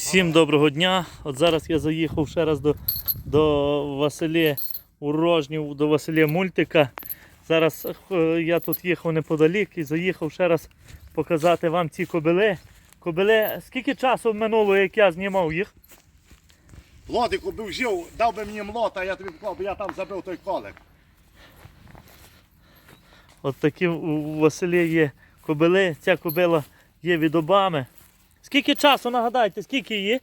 Всім доброго дня. От зараз я заїхав ще раз до, до Василія Урожнів, до Василія Мультика. Зараз е, я тут їхав неподалік і заїхав ще раз показати вам ці кобили. Кобили, скільки часу минуло, як я знімав їх? Лодику би взяв, дав би мені млота, я тобі поклав, бо я там забив той колик. От такі у Василія є кобили. Ця кобила є від Обами. Скільки часу, нагадайте, скільки її?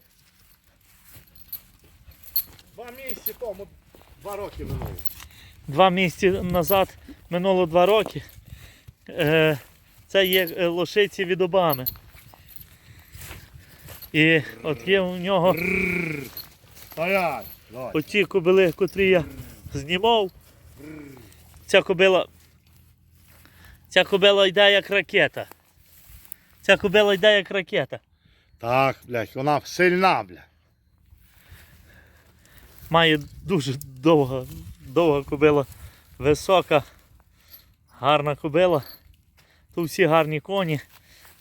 Два місяці тому, два роки минуло. Два місяці назад минуло два роки. Е, Це є е, лошиці від Обами. І от є у нього оті кобили, котрі я знімав. Ця кобила. Ця кобила йде як ракета. Ця кобила йде як ракета. Так, блядь, вона сильна, блядь. Має дуже довга, довга кобила, висока, гарна кобила. Тут всі гарні коні.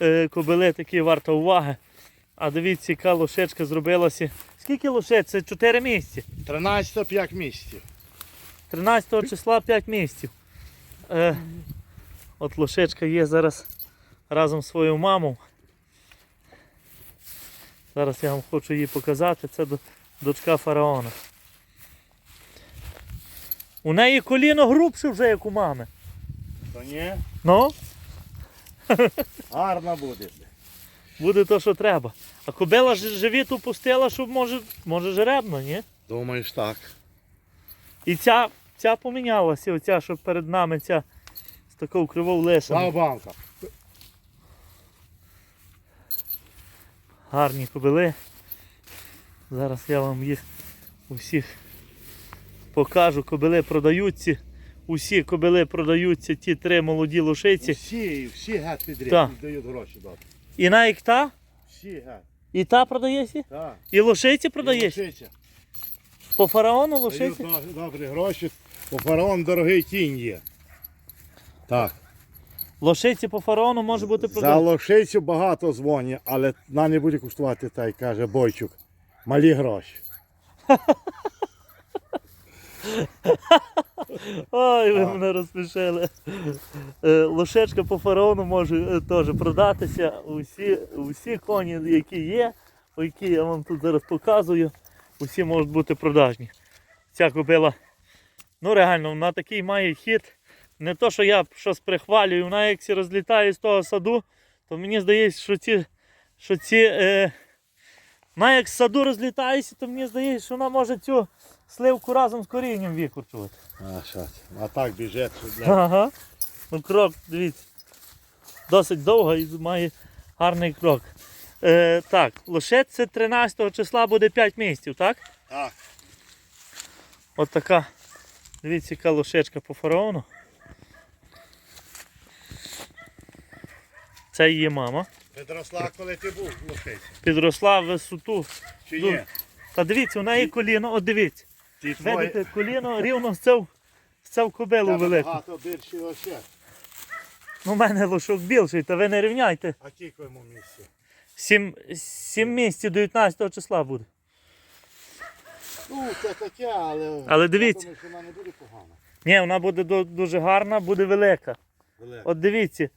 Е, Кобили такі варто уваги. А дивіться, яка лошечка зробилася. Скільки лошець? Це 4 місяці. 13 5 місяців. 13 числа 5 місяців. Е, от лошечка є зараз разом з своєю мамою. Зараз я вам хочу її показати. Це дочка фараона. У неї коліно грубше вже, як у мами. То ні, Ну, гарна буде. буде то, що треба. А кобила ж живіт упустила, щоб може, може жеребно, ні? Думаєш так. І ця, ця помінялася, оця, що перед нами, ця з такою кривою лишем. Слава банка. Гарні кобили. Зараз я вам їх усіх покажу. Кобили продаються. Усі кобили продаються, ті три молоді лошиці. Всі, всі гад підряд дають гроші дати. І навіть та, Всі гад. і та продається, Так. і лошиці продається. Лошиця. По фараону лошиці. до- добрі гроші, бо фараон дорогий кінь є. Так. Лошиці по фараону може бути За лошицю багато дзвонять, але вона не буде коштувати, так каже Бойчук. Малі гроші. Ой, ви мене розпішили. Е, Лошечка по фараону може е, теж продатися. Усі, усі коні, які є, які я вам тут зараз показую, усі можуть бути продажні. Ця кобила, ну реально, вона такий має хід. Не то, що я щось прихвалюю, вона як розлітає з того саду, то мені здається, що ці, що ці е, вона як з саду розлітається, то мені здається, що вона може цю сливку разом з корінням викорчувати. А, що а так біжить, що для Ага. Ну, крок, дивіться. Досить довго і має гарний крок. Е, так, лошець це 13 числа буде 5 місяців, так? Так. От така. Дивіться, яка лошечка по фараону. Це її мама. Підросла, коли ти був лошиці. Підросла в висоту. Чи Ну, ні? Та дивіться, у неї коліно, от дивіться. Ти Видите, коліно рівно з цю, з цю кобилу велику. багато більші лошек. Ну, у мене лошок більший, та ви не рівняйте. А тільки йому місці. 7, 7 місяців 19 числа буде. Ну, це таке, але. Але дивіться. Я думаю, що вона не буде погана. Ні, вона буде до- дуже гарна, буде велика. Велика. От дивіться,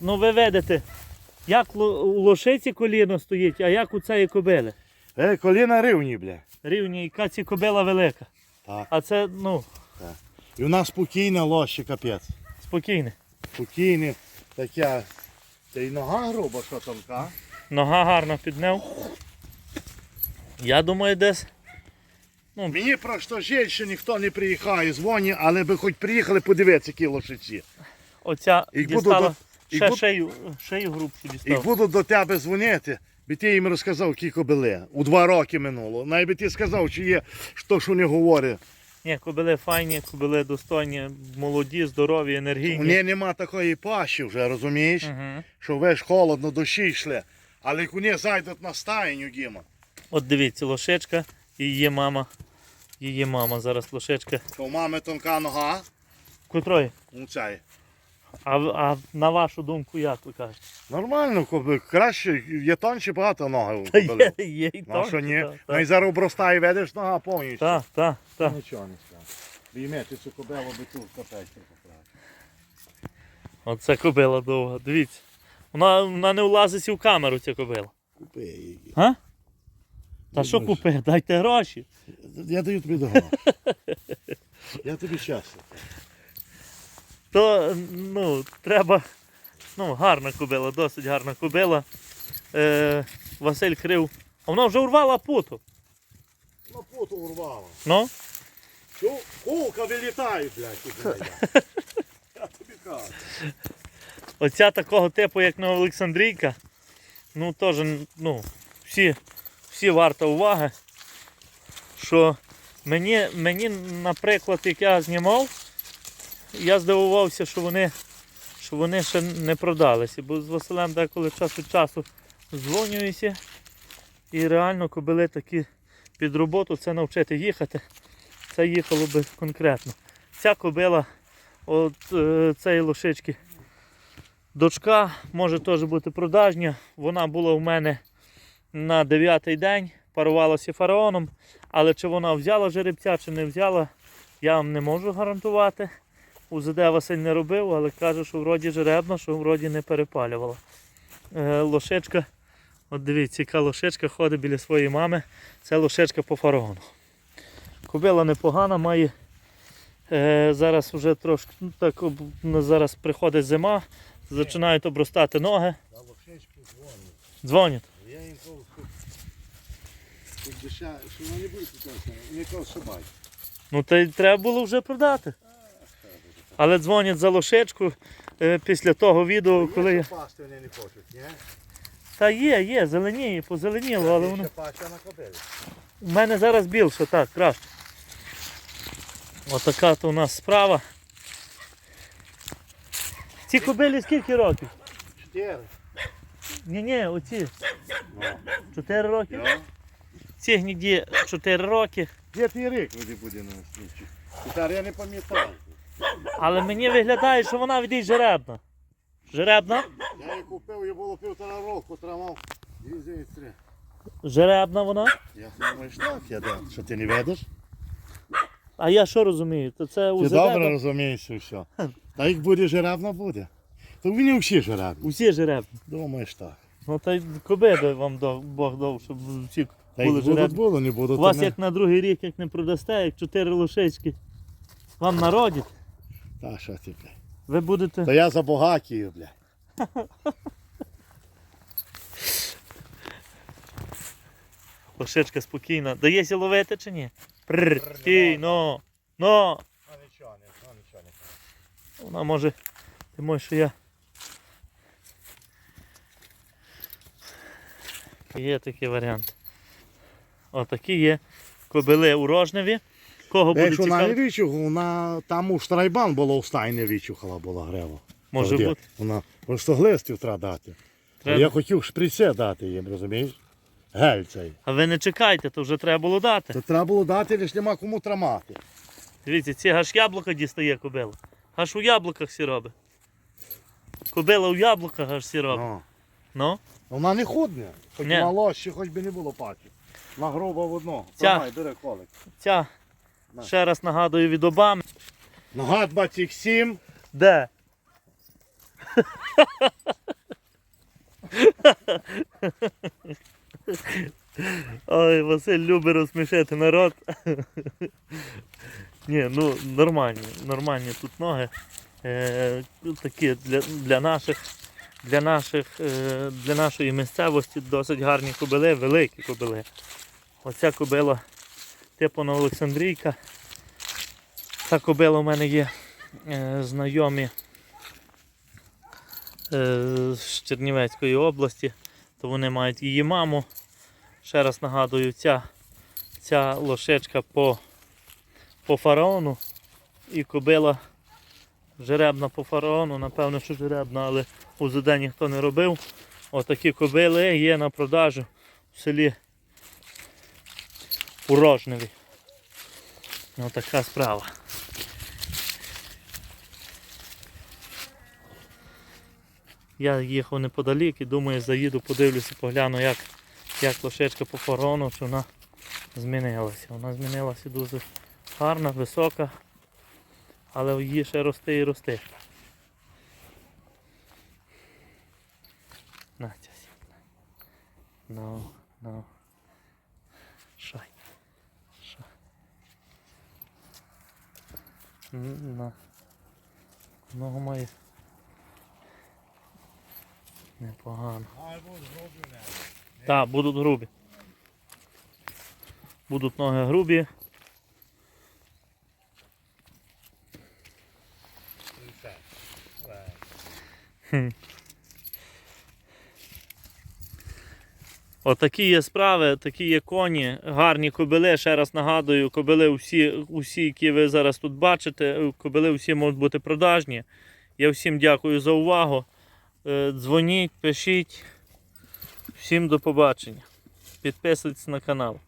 ну ви видите, як у лошиці коліно стоїть, а як у цієї кобили. Е, коліна рівні, бля. Рівні, яка ці кобила велика. Так. А це, ну, І у нас спокійна лоща, капець. спокійне. Спокійне, таке. Та й нога груба, що тонка. Нога гарна підняв. Я думаю, десь. Мені просто жаль, що ніхто не приїхає, дзвонить, але би хоч приїхали подивитися, які лошиці. Оця буду дістала і ще буду- шею, шею грубшу дістала. будуть до тебе дзвонити, бо ти їм розказав, які кобили. У два роки минуло. Навіть би ти сказав, чи є що, що не говорить. Ні, кобили файні, кобили достойні, молоді, здорові, енергійні. У неї нема такої пащі вже, розумієш? Угу. Що весь холодно, дощі йшли. Але як вони зайдуть на стайню, Діма, От дивіться, лошечка і її мама. Її мама зараз лошечка. то у мами тонка нога, Котрої? у цей. А, а на вашу думку, як ви кажете? Нормально, коби краще, є тонші багато ноги Та є, є і Ну що ні? так, Ну і зараз обростає, ведеш нога повністю. Так, так, так. Нічого не скажу. Віймете цю кобилу, би цю капець поправити. Оце кобила довга. Дивіться. Вона, вона не влазить і в камеру, ця кобила. Купи її. А? Та що можу. купи? Дайте гроші. Я даю тобі договор. Я тобі щастя. То ну, треба. Ну, гарна кобила, досить гарна кобила. Е, Василь крив. А вона вже урвала путу. На путу урвала. Ну? Чу, кулка вилітає, блядь, тут. Я тобі кажу. Оця такого типу, як на Олександрійка, ну теж ну, всі, всі варта уваги. Що мені, мені, наприклад, як я знімав, я здивувався, що вони, що вони ще не продалися. Бо з Василем деколи час від часу дзвонююся. І реально кобили такі під роботу це навчити їхати. Це їхало би конкретно. Ця кобила, от е, цієї лошички, Дочка може теж бути продажня. Вона була в мене на 9-й день, парувалася фараоном. Але чи вона взяла жеребця, чи не взяла, я вам не можу гарантувати. УЗД Василь не робив, але каже, що вроді жеребна, що вроді не перепалювала. Е, лошечка, от дивіться, яка лошечка ходить біля своєї мами. Це лошечка по фараону. Кобила непогана, має е, зараз вже трошки, ну, так, зараз приходить зима, починають обростати ноги, Та лошечки дзвонять. дзвонять. Я їм кажу, що душа, що не кажу. Ну та й треба було вже продати. Але дзвонять за лошечку е, після того відео, коли я. Є, пасти вони не хочуть, ні? Та є, є, зеленіє, позеленіло, але воно. У мене зараз більше, так, краще. Отака то у нас справа. Ці кобилі скільки років? Чотири. Ні, ні, оці Ну. 4 роки. Ці гніді 4 роки. П'ятий рік буде на. Тепер я не пам'ятаю. Але мені виглядає, що вона від їй жеребна. Жеребна? Я її купив, їй було півтора року, тримав. Дві зі три. Жеребна вона. Я думаю, що так, я да. Що ти не ведеш? А я що розумію? То це Ти добре розумієш і все. Та як буде жеребна, буде. То вони всі жеребні. Усі жеребні. Думаєш так. Ну та й коби би вам Бог дав, щоб всі Та були як будуть, жеребні. було, не будуть. У вас не. як на другий рік, як не продасте, як чотири лошечки вам народять, Та що ти, блядь. ви будете. Та я забагатію, блядь. Лошечка спокійна. Дається ловити чи ні? Прррр, стій, ну, ну. А нічого не, а нічого не. Вона може. Ти можеш, що я. Є такий варіант. Отакі є кобили у Рожневі. Кого буде Якщо вона не цікавити? вона там у штрайбан було в стайні відчухала була грева. Може Тоді бути. Вона просто глистів треба дати. Треба. Я хотів шприце дати їм, розумієш? Гель цей. А ви не чекайте, то вже треба було дати. Це треба було дати, лише нема кому тримати. Дивіться, ці аж яблука дістає кобила. Аж у яблуках всі робить. Кобила у яблуках аж всі робить. Ну. Ну, Вона не худне, хоч Ні. молодші, хоч би не було пачок. На грубо в одного. Ця. Бери колик. ця, На. Ще раз нагадую від Обами. Нога 27. Де? Ой, Василь любить розсмішити народ. Ні, ну нормальні, нормальні тут ноги. Е, такі для, для наших, для наших, е, для нашої місцевості досить гарні кобили, великі кобили. Оця кобила типу на Олександрійка. Та кобила у мене є е, знайомі е, з Чернівецької області, то вони мають її маму. Ще раз нагадую, ця, ця лошечка по, по фараону і кобила жеребна по фараону, напевно, що жеребна, але УЗД ніхто не робив. Отакі кобили є на продажу в селі Урожневі. Отака справа. Я їхав неподалік і думаю, заїду, подивлюся, погляну, як, як лошечка по фарону, чи вона змінилася. Вона змінилася дуже гарна, висока, але її ще рости і рости. Натя, Ну, ну. На. Ногу має. Непогано. Так, будуть грубі. Будуть ноги грубі. Хм. Отакі є справи, такі є коні, гарні кобили. Ще раз нагадую, кобили усі, усі, які ви зараз тут бачите, кобили всі можуть бути продажні. Я всім дякую за увагу. Е, Дзвоніть, пишіть. Всім до побачення. Підписуйтесь на канал.